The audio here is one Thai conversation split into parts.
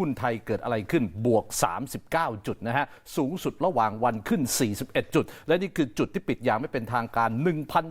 หุ้นไทยเกิดอะไรขึ้นบวก 39 จุดนะฮะ สูงสุดระหว่างวันขึ้น 41 จุด และนี่คือจุดที่ปิดอย่างไม่เป็นทางการ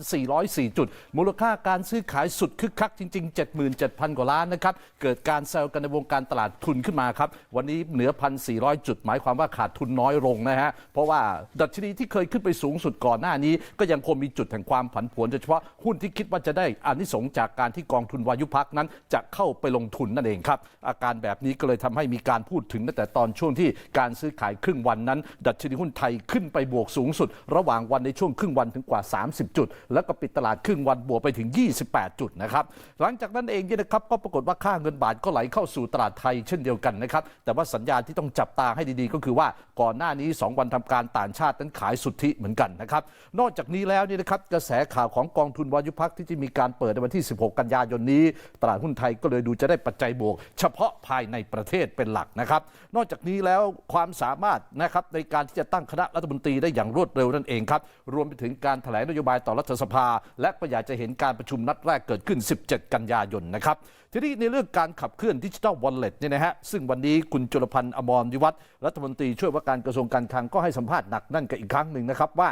1,404 จุด มูลค่าการซื้อขายสุดคึกคักจริง ๆ 77,000 กว่าล้านนะครับ เกิดการแซวกันในวงการตลาดทุนขึ้นมาครับ วันนี้เหนือ 1,400 จุด หมายความว่าขาดทุนน้อยลงนะฮะ เพราะว่าดัชนีที่เคยขึ้นไปสูงสุดก่อนหน้านี้ ก็ยังคงมีจุดแห่งความผันผวนโดยเฉพาะหุ้นที่คิดว่าจะได้อานิสงจากการที่กองทุนวายุพักนั้น จะเข้าไปลงทุนนั่นเองครับอาการแบบนี้ก็เลยทำให้มีการพูดถึงตั้งแต่ตอนช่วงที่การซื้อขายครึ่งวันนั้น ดัชนีหุ้นไทยขึ้นไปบวกสูงสุด ระหว่างวันในช่วงครึ่งวันถึงกว่า 30 จุด แล้วก็ปิดตลาดครึ่งวันบวกไปถึง 28 จุดนะครับหลังจากนั้นเองเนี่ยนะครับก็ปรากฏว่าค่าเงินบาทก็ไหลเข้าสู่ตลาดไทยเช่นเดียวกันนะครับแต่ว่าสัญญาณที่ต้องจับตาให้ดีๆ ก็คือว่าก่อนหน้านี้ 2 วันทำการต่างชาตินั้นขายสุทธิเหมือนกันนะครับนอกจากนี้แล้วเนี่ยนะครับกระแสข่าวของกองทุนวายุพักที่จะมีการเปิดในวันที่ 16 กันยายนนี้ ตลาดหุ้นไทยก็เลยดูจะได้ปัจจัยบวก เฉพาะภายในประเทศเป็นหลักนะครับ นอกจากนี้แล้วความสามารถนะครับในการที่จะตั้งคณะรัฐมนตรีได้อย่างรวดเร็วนั่นเองครับ รวมไปถึงการแถลงนโยบายต่อรัฐสภา และก็อยากจะเห็นการประชุมนัดแรกเกิดขึ้น 17 กันยายนนะครับ ทีนี้ในเรื่องการขับเคลื่อนดิจิทัลวอลเล็ตเนี่ยนะฮะ ซึ่งวันนี้คุณจุลพันธ์อมรวิวัฒน์รัฐมนตรีช่วยว่าการกระทรวงการคลังก็ให้สัมภาษณ์หนักนั่นกันอีกครั้งหนึ่งนะครับว่า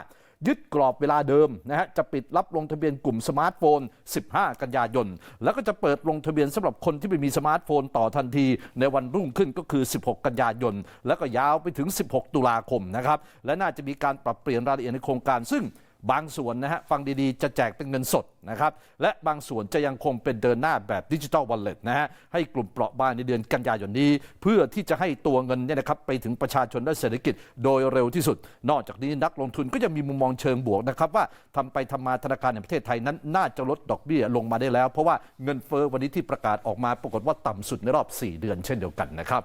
ยึดกรอบเวลาเดิมนะฮะจะปิดรับลงทะเบียนกลุ่มสมาร์ทโฟน 15 กันยายน แล้วก็จะเปิดลงทะเบียนสำหรับคนที่ไม่มีสมาร์ทโฟนต่อทันที ในวันรุ่งขึ้นก็คือ 16 กันยายน แล้วก็ยาวไปถึง 16 ตุลาคมนะครับและน่าจะมีการปรับเปลี่ยนรายละเอียดในโครงการซึ่ง บางส่วนนะฮะฟังดีๆ จะแจกเป็นเงินสดนะครับ และบางส่วนจะยังคงเป็นเดินหน้าแบบดิจิทัลวอลเล็ตนะฮะให้กลุ่มเปราะบางในเดือนกันยายนนี้ เพื่อที่จะให้ตัวเงินเนี่ยนะครับไปถึงประชาชนและเศรษฐกิจโดยเร็วที่สุด นอกจากนี้นักลงทุนก็ยังมีมุมมองเชิงบวกนะครับว่าทำไปทำมาธนาคารแห่งประเทศไทยนั้นน่าจะลดดอกเบี้ยลงมาได้แล้ว เพราะว่าเงินเฟ้อวันนี้ที่ประกาศออกมาปรากฏว่าต่ำสุดในรอบ 4 เดือนเช่นเดียวกันนะครับ